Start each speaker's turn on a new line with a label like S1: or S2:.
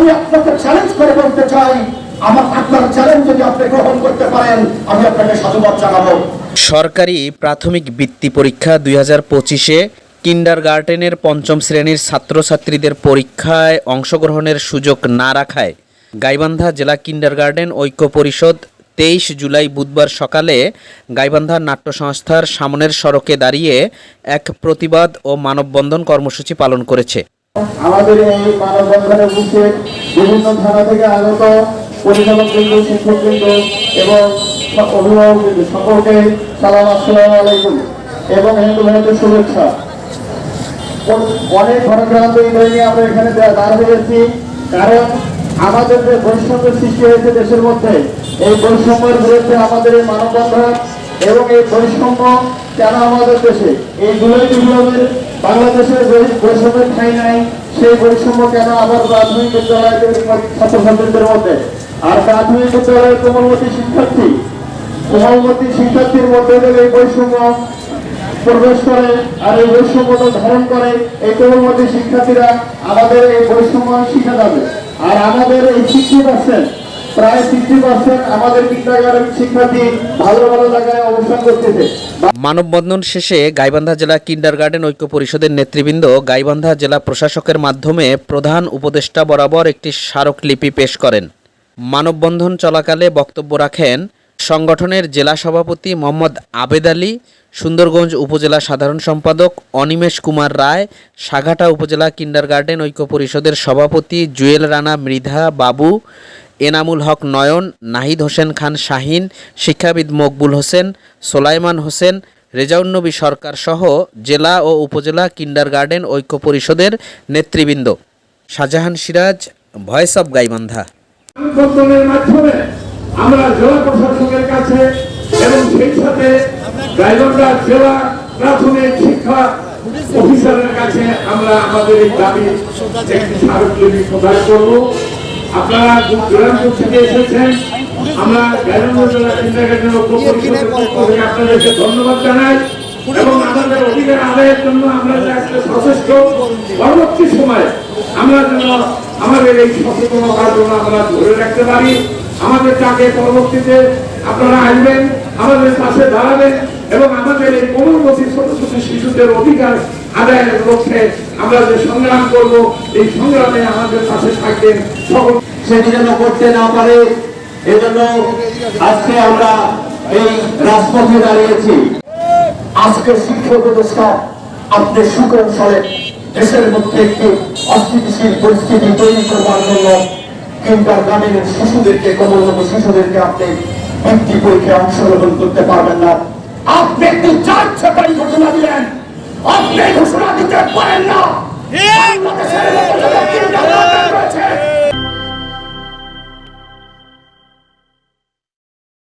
S1: আমি আপনাকে চ্যালেঞ্জ করে বলতে চাই। আমার আপনার চ্যালেঞ্জ যদি আপনি গ্রহণ করতে পারেন, আমি আপনাকে সাধুবাদ জানাব।
S2: সরকারি প্রাথমিক বৃত্তি পরীক্ষা দুই হাজার পঁচিশে কিন্ডার গার্ডেনের পঞ্চম শ্রেণির ছাত্রছাত্রীদের পরীক্ষায় অংশগ্রহণের সুযোগ না রাখায় গাইবান্ধা জেলা কিন্ডার গার্ডেন ঐক্য পরিষদ তেইশ জুলাই বুধবার সকালে গাইবান্ধা নাট্য সংস্থার সামনের সড়কে দাঁড়িয়ে এক প্রতিবাদ ও মানববন্ধন কর্মসূচি পালন করেছে।
S3: আমাদের এই মানববন্ধনে উপস্থিত বিভিন্ন থানা থেকে আগত পরিচালক বৃন্দ, শিক্ষক বৃন্দ এবং অভিভাবক বৃন্দ, সকলকে সালাম, আসসালামু আলাইকুম এবং হিন্দু ভারতের শুভেচ্ছা। অনেক ঘটনাক্রান্ত এই নিয়ে আমরা এখানে দা- দাঁড় হয়েছি কারণ আমাদের যে বৈষম্য সৃষ্টি হয়েছে দেশের মধ্যে, এই বৈষম্যের বিরুদ্ধে আমাদের এই মানববন্ধন এবং এই বৈষম্য কেন আমাদের দেশে? এই জুলাই বিপ্লবের বাংলাদেশের বৈষম্যের ঠাঁই নাই, সেই বৈষম্য কেন আবার প্রাথমিক বিদ্যালয়ের ছাত্রছাত্রীদের মধ্যে? আর প্রাথমিক বিদ্যালয়ের কোমলমতি শিক্ষার্থী? কোমলমতি শিক্ষার্থীর মধ্যে এই বৈষম্য প্রবেশ করে, আর এই বৈষম্যতা ধারণ করে, এই কোমলমতি শিক্ষার্থীরা আমাদের এই বৈষম্য শিখে যাবে। আর আমাদের এই সিক্সটি পার্সেন্ট
S2: মানববন্ধন শেষে গাইবান্ধা জেলা কিন্ডার গার্ডেন ঐক্য পরিষদের নেতৃবৃন্দ গাইবান্ধা জেলা প্রশাসকের মাধ্যমে প্রধান উপদেষ্টা বরাবর একটি স্মারকলিপি পেশ করেন। মানববন্ধন চলাকালে বক্তব্য রাখেন সংগঠনের জেলা সভাপতি মোহাম্মদ আবেদ আলী, সুন্দরগঞ্জ উপজেলা সাধারণ সম্পাদক অনিমেষ কুমার রায়, সাঘাটা উপজেলা কিন্ডার গার্ডেন ঐক্য পরিষদের সভাপতি জুয়েল রানা মৃধা বাবু এনামুল হক নয়ন, নাহিদ হোসেন খান শাহিন, শিক্ষাবিদ মকবুল হোসেন, সোলাইমান হোসেন, রেজাউন্নবী সরকার সহ জেলা ও উপজেলা কিন্ডার গার্ডেন ঐক্য পরিষদের নেতৃবৃন্দ। Shahjahan Siraj, voice of Gaibandha.
S4: আমরা জেলা প্রশাসকের কাছে এবং সেই সাথে গাইবান্ধা জেলা প্রাথমিক শিক্ষা অফিসারের কাছে আমরা আমাদের এই দাবি একটি স্মারকলিপি প্রদান আপনারা দূর দূরান্ত থেকে এসেছেন। আমরা আপনাদেরকে ধন্যবাদ জানাই এবং আমাদের অধিকার আদায়ের জন্য আমরা সচেষ্ট পরবর্তী সময়ে আমরা যেন আমাদের এই সচেতনতার জন্য আমরা ধরে রাখতে পারি। আমাদের পরবর্তীতে আপনারা আসবেন আমাদের পাশে দাঁড়াবেন এবং আমাদের এই কোমলমতি ছোট ছোট শিশুদের অধিকার আদায়ের লক্ষ্যে আমরা যে সংগ্রাম করব, এই সংগ্রামে আমাদের পাশে থাকবেন সকল
S1: সেটি যেন করতে না পারে, এজন্য আজকে আমরা এই রাজপথে দাঁড়িয়েছি। আপনি দেশের মধ্যে একটি অস্থিতিশীল পরিস্থিতি তৈরি করবার জন্য গার্ডেনের শিশুদেরকে কমলমত শিশুদেরকে আপনি বৃত্তি পরীক্ষায় অংশগ্রহণ করতে পারবেন না। আপনি একটি চার আপনি ঘোষণা দিতে পারেন না। বাংলাদেশের